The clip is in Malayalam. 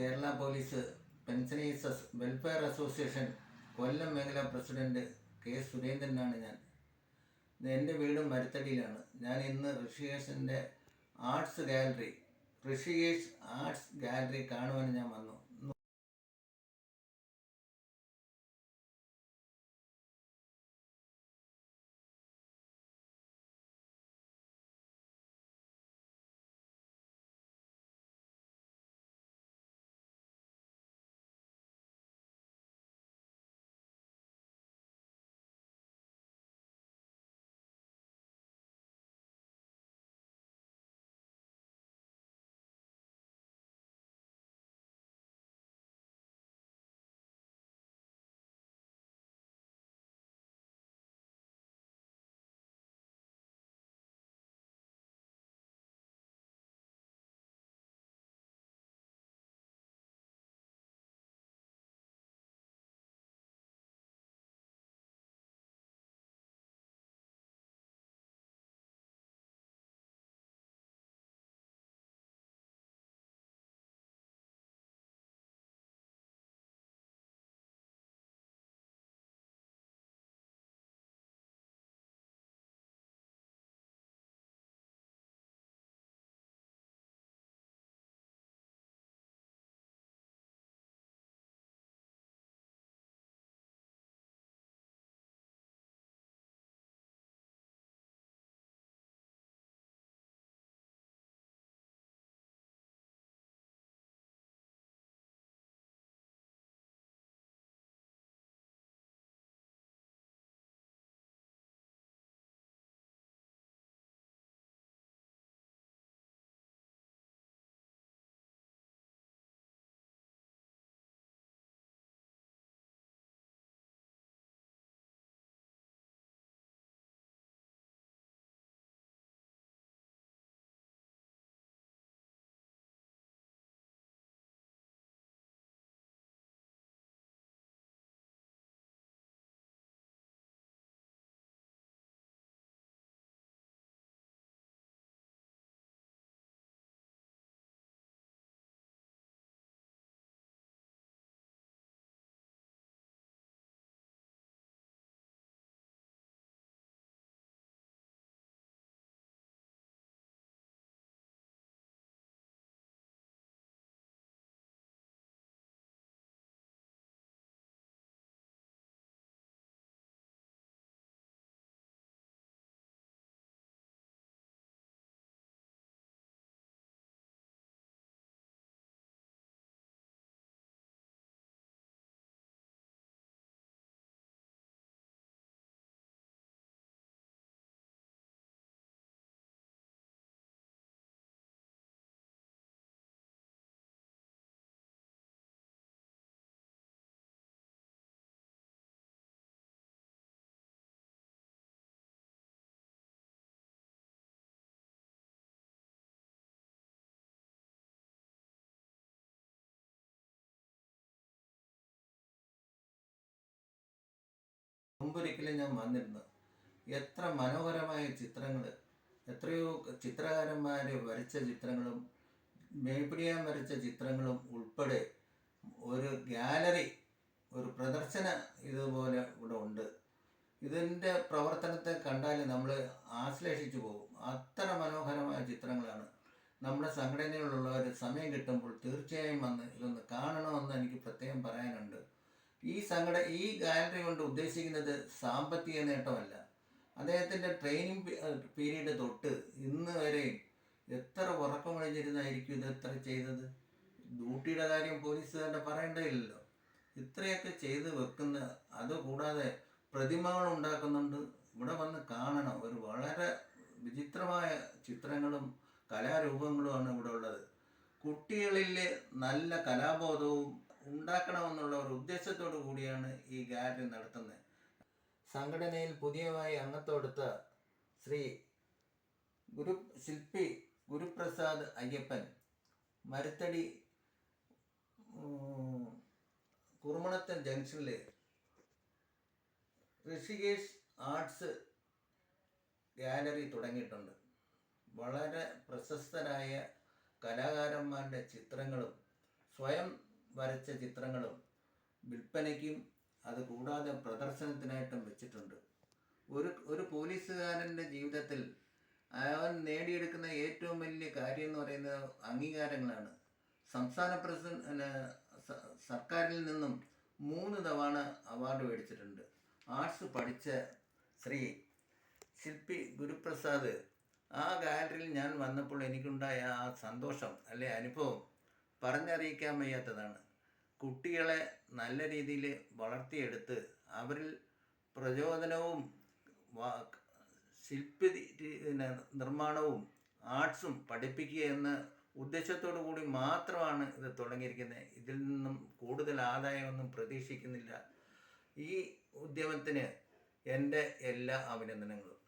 Kerala police pensioners welfare association Kollam മേഖലാ പ്രസിഡന്റ് കെ സുരേന്ദ്രനാണ് ഞാൻ. എന്റെ വീട് മരുത്തടിയിലാണ് ഞാൻ ഇന്ന് ഋഷികേശിന്റെ arts gallery Rishikesh arts gallery കാണുവാൻ ഞാൻ വന്നു. മുമ്പൊരിക്കലും ഞാൻ വന്നിരുന്നത്. എത്ര മനോഹരമായ ചിത്രങ്ങൾ എത്രയോ ചിത്രകാരന്മാർ വരച്ച ചിത്രങ്ങളും മേപ്പിടിയാൻ വരച്ച ചിത്രങ്ങളും ഉൾപ്പെടെ ഒരു ഗാലറി ഒരു പ്രദർശന ഇതുപോലെ ഇവിടെ ഉണ്ട്. ഇതിന്റെ പ്രവർത്തനത്തെ കണ്ടാൽ നമ്മൾ ആശ്ലേഷിച്ചു പോകും. അത്ര മനോഹരമായ ചിത്രങ്ങളാണ്. നമ്മുടെ സംഘടനയിലുള്ളവർ സമയം കിട്ടുമ്പോൾ തീർച്ചയായും വന്ന് ഇതൊന്ന് കാണണമെന്ന് എനിക്ക് പ്രത്യേകം പറയാനുണ്ട്. ഈ സംഘട ഈ ഗാലറി കൊണ്ട് ഉദ്ദേശിക്കുന്നത് സാമ്പത്തിക നേട്ടമല്ല. അദ്ദേഹത്തിന്റെ ട്രെയിനിങ് പീരീഡ് തൊട്ട് ഇന്ന് വരെ എത്ര ഉറക്കമൊഴിഞ്ഞിരുന്നായിരിക്കും ഇത് എത്ര ചെയ്തത്? ഡ്യൂട്ടിയുടെ കാര്യം പോലീസുകാരുടെ പറയേണ്ടതില്ലല്ലോ. ഇത്രയൊക്കെ ചെയ്ത് വെക്കുന്ന അതുകൂടാതെ പ്രതിമകൾ ഉണ്ടാക്കുന്നുണ്ട്. ഇവിടെ വന്ന് കാണണം. ഒരു വളരെ വിചിത്രമായ ചിത്രങ്ങളും കലാരൂപങ്ങളുമാണ് ഇവിടെ ഉള്ളത്. കുട്ടികളിൽ നല്ല കലാബോധവും ഉണ്ടാക്കണമെന്നുള്ള ഒരു ഉദ്ദേശത്തോടു കൂടിയാണ് ഈ ഗാലറി നടത്തുന്നത്. സംഘടനയിൽ പുതിയതായി അംഗത്വമെടുത്ത ശ്രീ ഗുരു ശില്പി ഗുരുപ്രസാദ് അയ്യപ്പൻ മരുത്തടി കുറുമണത്തൻ ജംഗ്ഷനിൽ ഋഷികേഷ് ആർട്സ് ഗാലറി തുടങ്ങിയിട്ടുണ്ട്. വളരെ പ്രശസ്തരായ കലാകാരന്മാരുടെ ചിത്രങ്ങളും സ്വയം വരച്ച ചിത്രങ്ങളും വിൽപ്പനയ്ക്കും അത് കൂടാതെ പ്രദർശനത്തിനായിട്ടും വെച്ചിട്ടുണ്ട്. ഒരു ഒരു പോലീസുകാരന്റെ ജീവിതത്തിൽ അവൻ നേടിയെടുക്കുന്ന ഏറ്റവും വലിയ കാര്യം എന്ന് പറയുന്നത് അംഗീകാരങ്ങളാണ്. സംസ്ഥാന പ്രസിഡന്റ് സർക്കാരിൽ നിന്നും മൂന്ന് തവണ അവാർഡ് മേടിച്ചിട്ടുണ്ട്. ആർട്സ് പഠിച്ച ശ്രീ ശില്പി ഗുരുപ്രസാദ് ആ ഗാലറിയിൽ ഞാൻ വന്നപ്പോൾ എനിക്കുണ്ടായ ആ സന്തോഷം അല്ലെ അനുഭവം പറഞ്ഞറിയിക്കാൻ വയ്യാത്തതാണ്. കുട്ടികളെ നല്ല രീതിയിൽ വളർത്തിയെടുത്ത് അവരിൽ പ്രചോദനവും ശില്പി നിർമ്മാണവും ആർട്സും പഠിപ്പിക്കുക എന്ന ഉദ്ദേശത്തോടു കൂടി മാത്രമാണ് ഇത് തുടങ്ങിയിരിക്കുന്നത്. ഇതിൽ നിന്നും കൂടുതൽ ആദായമൊന്നും പ്രതീക്ഷിക്കുന്നില്ല. ഈ ഉദ്യമത്തിന് എന്റെ എല്ലാ അഭിനന്ദനങ്ങളും.